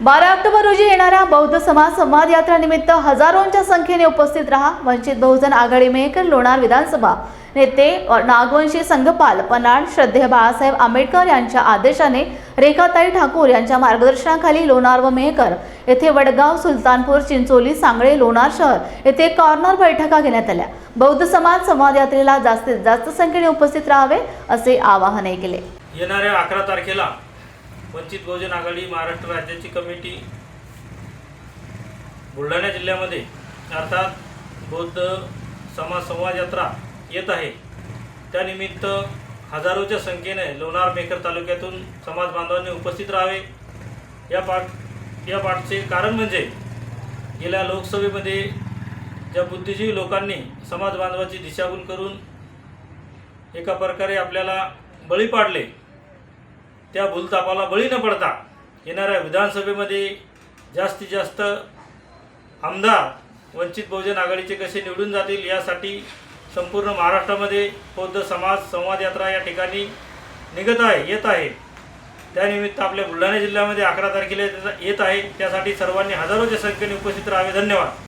बारा ऑक्टोबर रोजी येणाऱ्या बौद्ध समाज संवाद यात्रा निमित्त हजारोंच्या संख्येने उपस्थित रहा वंचित बहुजन आघाडी मेहकर लोणार विधानसभा. नेते नागवंशी संघपाल पनाड श्रद्धेय बाळासाहेब आंबेडकर यांच्या आदेशाने रेखाताई ठाकूर यांच्या मार्गदर्शनाखाली लोणार व मेहकर येथे वडगाव सुलतानपूर चिंचोली सांगळे लोणार शहर येथे कॉर्नर बैठका घेण्यात आल्या. बौद्ध समाज संवाद यात्रेला जास्तीत जास्त संख्येने उपस्थित राहावे असे आवाहनही केले. येणाऱ्या अकरा तारखेला वंचित बहुजन आघाडी महाराष्ट्र राज्याची कमिटी बुलढाणा जिल्ह्यामध्ये अर्थात बौद्ध समाज संवाद यात्रा येत आहे. त्यानिमित्त हजारोच्या संख्येने लोणार मेकर तालुक्यातून समाज बांधवांनी उपस्थित राहावे. या पाठ या पाठचे कारण म्हणजे गेल्या लोकसभेमध्ये ज्या बुद्धिजीवी लोकांनी समाज बांधवाची दिशाभूल करून एका प्रकारे आपल्याला बळी पाडले त्या भूलतापाला बळी न पडता येणाऱ्या विधानसभेमध्ये जास्तीत जास्त आमदार वंचित बहुजन आघाडीचे कसे निवडून जातील यासाठी संपूर्ण महाराष्ट्रामध्ये बौद्ध समाज संवाद यात्रा या ठिकाणी निघत आहे येत आहे. त्यानिमित्त आपल्या बुलढाणा जिल्ह्यामध्ये अकरा तारखेला येत आहे. त्यासाठी सर्वांनी हजारोच्या संख्येने उपस्थित राहावे. धन्यवाद.